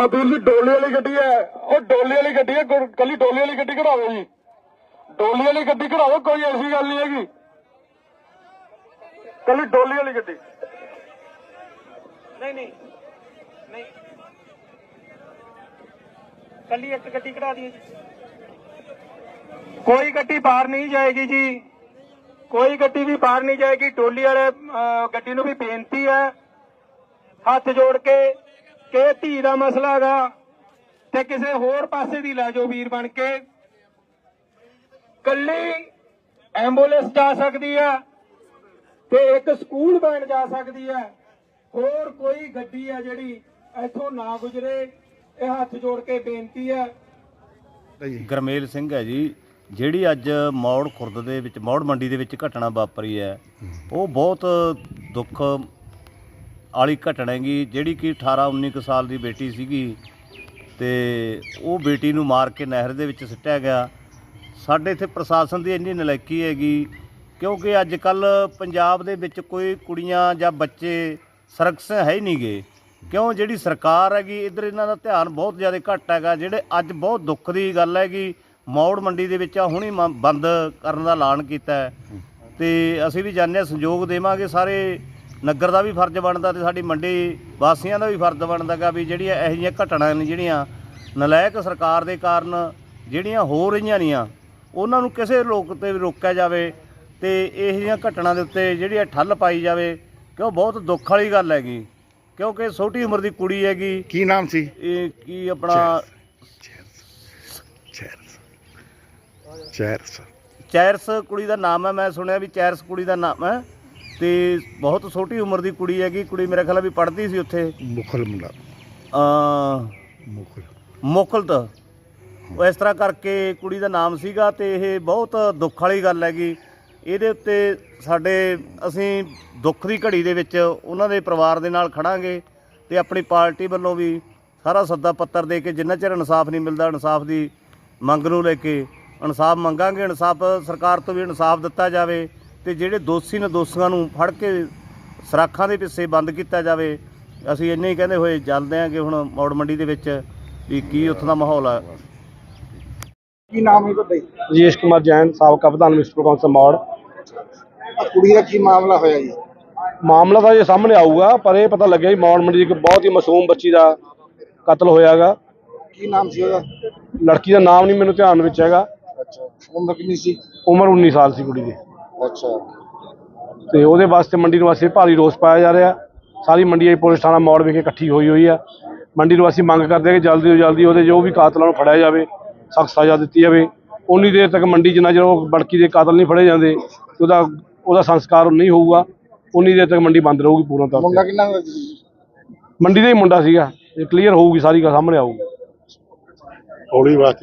ਆ ਵੀਰ ਡੋਲੇ ਵਾਲੀ ਗੱਡੀ ਹੈ। ਉਹ ਡੋਲੇ ਵਾਲੀ ਗੱਡੀ ਹੈ ਕੱਲੀ ਡੋਲੇ ਵਾਲੀ ਗੱਡੀ ਕਢਾਓ ਜੀ। ਡੋਲੇ ਵਾਲੀ ਗੱਡੀ ਕਢਾਓ, ਕੋਈ ਐਸੀ ਗੱਲ ਨਹੀਂ ਹੈਗੀ। ਕੱਲੀ ਡੋਲੇ ਵਾਲੀ ਗੱਡੀ। ਨਹੀਂ ਨਹੀਂ। ਨਹੀਂ। ਕੱਲੀ ਇੱਕ ਗੱਡੀ ਕਢਾ ਦਈਏ ਕੋਈ ਗੱਡੀ ਬਾਹਰ ਨਹੀਂ ਜਾਏਗੀ ਜੀ। ਕੋਈ ਗੱਡੀ ਵੀ ਬਾਹਰ ਨਹੀਂ ਜਾਏਗੀ। ਟੋਲੀ ਵਾਲੇ ਗੱਡੀ ਨੂੰ ਵੀ ਬੇਨਤੀ ਹੈ। ਹੱਥ ਜੋੜ ਕੇ ਕਿ ਧੀ ਦਾ ਮਸਲਾ ਹੈਗਾ ਤੇ ਕਿਸੇ ਹੋਰ ਪਾਸੇ ਦੀ ਲੈ ਜਾਓ ਵੀਰ ਬਣ ਕੇ। ਕੱਲੀ ਐਂਬੂਲੈਂਸ ਜਾ ਸਕਦੀ ਹੈ ਤੇ ਇੱਕ ਸਕੂਲ ਵੈਨ ਜਾ ਸਕਦੀ ਹੈ ਹੋਰ ਕੋਈ ਗੱਡੀ ਹੈ ਜਿਹੜੀ ਇੱਥੋਂ ਨਾ ਗੁਜਰੇ, ਇਹ ਹੱਥ ਜੋੜ ਕੇ ਬੇਨਤੀ ਹੈ ਗਰਮੇਲ ਸਿੰਘ ਹੈ ਜੀ, ਜਿਹੜੀ ਅੱਜ ਮੌੜ ਖੁਰਦ ਦੇ ਵਿੱਚ, ਮੌੜ ਮੰਡੀ ਦੇ ਵਿੱਚ ਘਟਨਾ ਵਾਪਰੀ ਹੈ, ਉਹ ਬਹੁਤ ਦੁੱਖ ਵਾਲੀ ਘਟਨਾ ਹੈਗੀ ਜਿਹੜੀ ਕਿ 18 19 ਕੁ ਸਾਲ ਦੀ ਬੇਟੀ ਸੀਗੀ ਤੇ ਉਹ ਬੇਟੀ ਨੂੰ ਮਾਰ ਕੇ ਨਹਿਰ ਦੇ ਵਿੱਚ ਸਿੱਟਿਆ ਗਿਆ। ਸਾਡੇ ਇੱਥੇ ਪ੍ਰਸ਼ਾਸਨ ਦੀ ਇੰਨੀ ਨਲਾਇਕੀ ਹੈਗੀ, ਕਿਉਂਕਿ ਅੱਜ ਕੱਲ ਪੰਜਾਬ ਦੇ ਵਿੱਚ ਕੋਈ ਕੁੜੀਆਂ ਜਾਂ ਬੱਚੇ ਸਰਕਸ ਹੈ ਹੀ ਨਹੀਂਗੇ। ਕਿਉਂ? ਜਿਹੜੀ ਸਰਕਾਰ ਹੈਗੀ, ਇਧਰ ਇਹਨਾਂ ਦਾ ਧਿਆਨ ਬਹੁਤ ਜ਼ਿਆਦਾ ਘੱਟ ਹੈਗਾ, ਜਿਹੜੇ ਅੱਜ ਬਹੁਤ ਦੁੱਖ ਦੀ ਗੱਲ ਹੈਗੀ, ਮੌੜ ਮੰਡੀ ਦੇ ਵਿੱਚ ਹੁਣੀ ਬੰਦ ਕਰਨ ਦਾ ਐਲਾਨ ਕੀਤਾ ਹੈ। ਤੇ ਅਸੀਂ ਵੀ ਜਾਣਦੇ ਹਾਂ, ਸੰਯੋਗ ਦੇਵਾਂਗੇ ਸਾਰੇ ਨਗਰ ਦਾ ਵੀ ਫਰਜ਼ ਬਣਦਾ ਤੇ ਸਾਡੀ ਮੰਡੀ ਵਾਸੀਆਂ ਦਾ ਵੀ ਫਰਜ਼ ਬਣਦਾ ਗਾ ਵੀ ਜਿਹੜੀਆਂ ਇਹੋ ਜਿਹੀਆਂ ਘਟਨਾ ਨੇ ਜਿਹੜੀਆਂ ਨਲਾਇਕ ਸਰਕਾਰ ਦੇ ਕਾਰਨ ਜਿਹੜੀਆਂ ਹੋ ਰਹੀਆਂ ਨੀਆਂ ਉਹਨਾਂ ਨੂੰ ਕਿਸੇ ਲੋਕ ਤੇ ਰੋਕਿਆ ਜਾਵੇ ਤੇ ਇਹੋ ਜਿਹੀਆਂ ਘਟਨਾ ਦੇ ਉੱਤੇ ਜਿਹੜੀ ਠੱਲ ਪਾਈ ਜਾਵੇ ਕਿਉਂ ਬਹੁਤ ਦੁੱਖ ਵਾਲੀ ਗੱਲ ਹੈਗੀ। ਕਿਉਂਕਿ ਛੋਟੀ ਉਮਰ ਦੀ ਕੁੜੀ ਹੈਗੀ। ਕੀ ਨਾਮ ਸੀ? ਇਹ ਕੀ ਆਪਣਾ ਚੈਰਸ। ਚੈਰਸ। ਚੈਰਸ ਕੁੜੀ ਦਾ ਨਾਮ ਹੈ ਮੈਂ ਸੁਣਿਆ ਵੀ ਚੈਰਸ ਕੁੜੀ ਦਾ ਨਾਮ ਹੈ। ਤੇ ਬਹੁਤ ਛੋਟੀ ਉਮਰ ਦੀ ਕੁੜੀ ਹੈਗੀ ਕੁੜੀ ਮੇਰੇ ਖਿਆਲ ਆ ਵੀ ਪੜ੍ਹਦੀ ਸੀ ਉੱਥੇ। ਮੁਖਲ ਮੁੰਡਾ। ਅ ਮੁਖਲ। ਮੁਕਲਤ ਉਹ ਇਸ ਤਰ੍ਹਾਂ ਕਰਕੇ ਕੁੜੀ ਦਾ ਨਾਮ ਸੀਗਾ ਤੇ ਇਹ ਬਹੁਤ ਦੁੱਖ ਵਾਲੀ ਗੱਲ ਹੈਗੀ। ਇਹਦੇ ਉੱਤੇ ਸਾਡੇ ਅਸੀਂ ਦੁੱਖ ਦੀ ਘੜੀ ਦੇ ਵਿੱਚ ਉਹਨਾਂ ਦੇ ਪਰਿਵਾਰ ਦੇ ਨਾਲ ਖੜਾਂਗੇ ਤੇ ਆਪਣੀ ਪਾਰਟੀ ਵੱਲੋਂ ਵੀ ਸਾਰਾ ਸੱਦਾ ਪੱਤਰ ਦੇ ਕੇ ਜਿੰਨਾ ਚਿਰ ਇਨਸਾਫ ਨਹੀਂ ਮਿਲਦਾ ਇਨਸਾਫ ਦੀ ਮੰਗ ਨੂੰ ਲੈ ਕੇ ਇਨਸਾਫ ਮੰਗਾਂਗੇ ਇਨਸਾਫ ਸਰਕਾਰ ਤੋਂ ਵੀ ਇਨਸਾਫ ਦਿੱਤਾ ਜਾਵੇ। ਤੇ ਜਿਹੜੇ ਦੋਸ਼ੀ ਨੇ ਦੋਸ਼ੀਆਂ ਨੂੰ ਫੜ ਕੇ ਸਰਾਖਾਂ ਦੇ ਪਿੱਛੇ ਬੰਦ ਕੀਤਾ ਜਾਵੇ ਅਸੀਂ ਇੰਨੇ ਹੀ ਕਹਿੰਦੇ ਹੋਏ ਚੱਲਦੇ ਹਾਂ ਕਿ ਹੁਣ ਮੌੜ ਮੰਡੀ ਦੇ ਵਿੱਚ ਵੀ ਕੀ ਉੱਥੋਂ ਦਾ ਮਾਹੌਲ ਆ। ਕੀ ਨਾਮ ਹੈ ਤੁਹਾਡਾ ਰਜੇਸ਼ ਕੁਮਾਰ ਜੈਨ ਸਾਬਕਾ ਪ੍ਰਧਾਨ ਮਿਸਟਰ ਕੌਂਸਲ ਮੌੜ। ਕੁੜੀ ਦਾ ਕੀ ਮਾਮਲਾ ਹੋਇਆ ਜੀ? ਮਾਮਲਾ ਤਾਂ ਜੇ ਸਾਹਮਣੇ ਆਊਗਾ ਪਰ ਇਹ ਪਤਾ ਲੱਗਿਆ ਜੀ ਮੌੜ ਮੰਡੀ ਦੀ ਇੱਕ ਬਹੁਤ ਹੀ ਮਾਸੂਮ ਬੱਚੀ ਦਾ ਕਤਲ ਹੋਇਆਗਾ ਕੀ ਨਾਮ ਸੀ ਉਹਦਾ? ਲੜਕੀ ਦਾ ਨਾਮ ਨਹੀਂ ਮੈਨੂੰ ਧਿਆਨ ਵਿੱਚ ਹੈਗਾ। ਅੱਛਾ ਉਮਰ ਕਿੰਨੀ ਸੀ? ਉਮਰ 19 ਸਾਲ ਸੀ ਕੁੜੀ ਦੀ। ਅੱਛਾ। ਤੇ ਉਹਦੇ ਵਾਸਤੇ ਮੰਡੀ ਨਿਵਾਸੀ ਭਾਰੀ ਰੋਸ ਪਾਇਆ ਜਾ ਰਿਹਾ। ਸਾਰੀ ਮੰਡੀ ਆਈ ਪੁਲਿਸ ਥਾਣਾ ਮੌੜ ਵਿਖੇ ਇਕੱਠੀ ਹੋਈ ਹੋਈ ਆ। ਮੰਡੀ ਨਿਵਾਸੀ ਮੰਗ ਕਰਦੇ ਆ ਕਿ ਜਲਦੀ ਤੋਂ ਜਲਦੀ ਉਹਦੇ ਜੋ ਵੀ ਕਾਤਲਾਂ ਨੂੰ ਫੜਿਆ ਜਾਵੇ ਸਖਤ ਸਜ਼ਾ ਦਿੱਤੀ ਜਾਵੇ। ਉਨੀ ਦੇਰ ਤੱਕ ਮੰਡੀ ਜਿੰਨਾ ਚਿਰ ਉਹ ਬੜਕੀ ਦੇ ਕਾਤਲ ਨਹੀਂ ਫੜੇ ਜਾਂਦੇ ਉਹਦਾ ਉਹਦਾ ਸੰਸਕਾਰ ਨਹੀਂ ਹੋਊਗਾ। ਉਨੀ ਦੇਰ ਤੱਕ ਮੰਡੀ ਬੰਦ ਰਹੂਗੀ ਪੂਰਨ ਤੌਰ ਮੁੰਡਾ ਤੇ ਕਿੰਨਾ ਮੰਡੀ ਦਾ ਹੀ ਮੁੰਡਾ ਸੀਗਾ। ਇਹ ਕਲੀਅਰ ਹੋਊਗੀ ਸਾਰੀ ਗੱਲ ਸਾਹਮਣੇ ਆਊਗੀ। ਹੌਲੀ ਵਾਸਤੇ